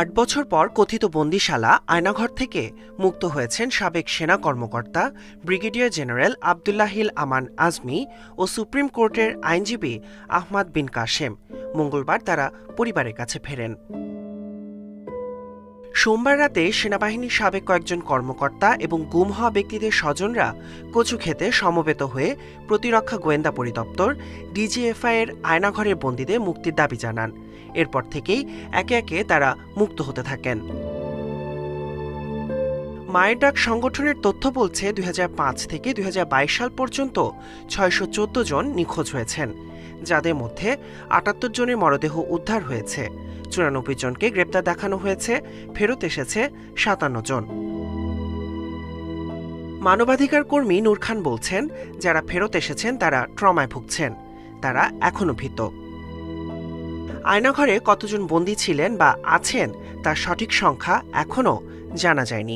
আট বছর পর কথিত বন্দিশালা আয়নাঘর থেকে মুক্ত হয়েছেন সাবেক সেনা কর্মকর্তা ব্রিগেডিয়ার জেনারেল আবদুল্লাহিল আমান আজমি ও সুপ্রিম কোর্টের আইনজীবী আহমাদ বিন কাশেম। মঙ্গলবার তারা পরিবারের কাছে ফেরেন। সোমবার রাতে সেনাবাহিনীর সাবেক কয়েকজন কর্মকর্তা এবং গুম হওয়া ব্যক্তিদের স্বজনরা কচু খেতে সমবেত হয়ে প্রতিরক্ষা গোয়েন্দা পরিদপ্তর, ডিজিএফআই এর আয়নাঘরের বন্দীদের মুক্তির দাবি জানান। এরপর থেকেই একে একে তারা মুক্ত হতে থাকেন। মায়ের ডাক সংগঠনের তথ্য বলছে, দুই হাজার পাঁচ থেকে দুই হাজার বাইশ সাল পর্যন্ত ছয়শো চোদ্দ জন নিখোঁজ হয়েছেন। যাদের মধ্যে আটাত্তর জনের মরদেহ উদ্ধার হয়েছে। চুরানব্বই জনকে গ্রেপ্তার দেখানো হয়েছে। ফেরত এসেছে সাতান্ন জন। মানবাধিকার কর্মী নূর খান বলছেন, যারা ফেরত এসেছেন তারা ট্রমায় ভুগছেন। তারা এখনও ভীত। আয়নাঘরে কতজন বন্দী ছিলেন বা আছেন তার সঠিক সংখ্যা এখনও জানা যায়নি।